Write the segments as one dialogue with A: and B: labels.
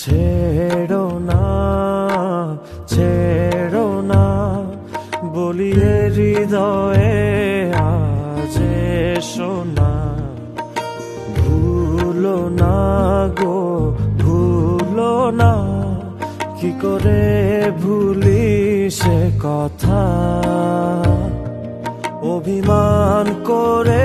A: ছেড়ো না ছেড়ো না বলি হৃদয়ে আজ শোনা ভুলো না গো, ভুলো না, কি করে ভুলি সে কথা? অভিমান করে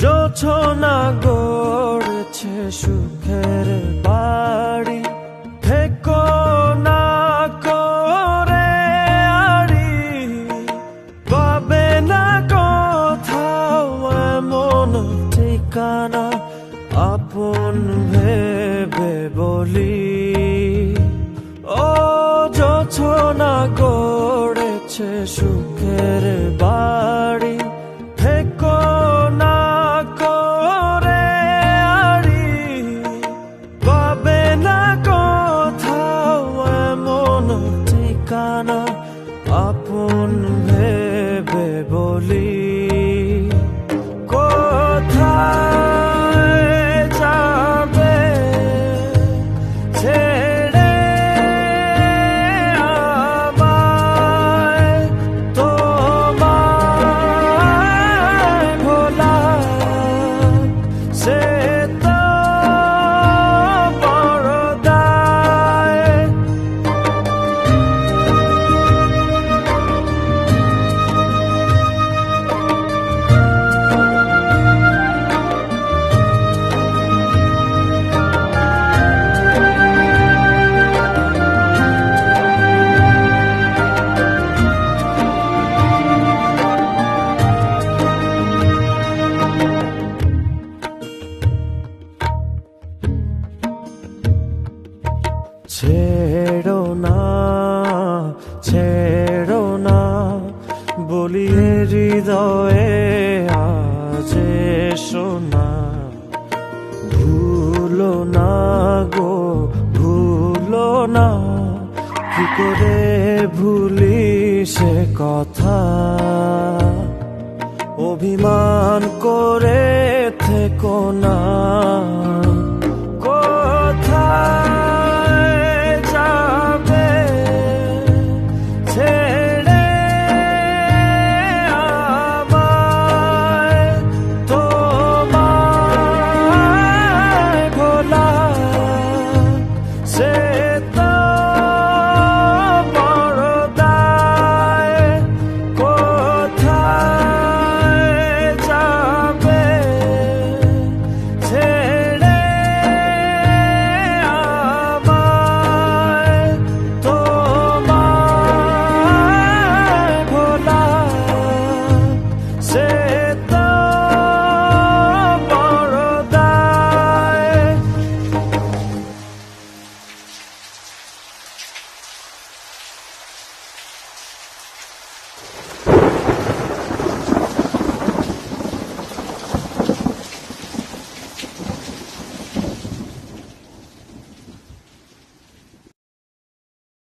A: জোছনা গড়েছে সুখের বাড়ি। সে ছেড়ো না ছেড়ো না বলিয়ে হৃদয়ে আজ সোনা ভুলো না গো ভুলো না কি করে ভুলি সে কথা? অভিমান করে থেকো না।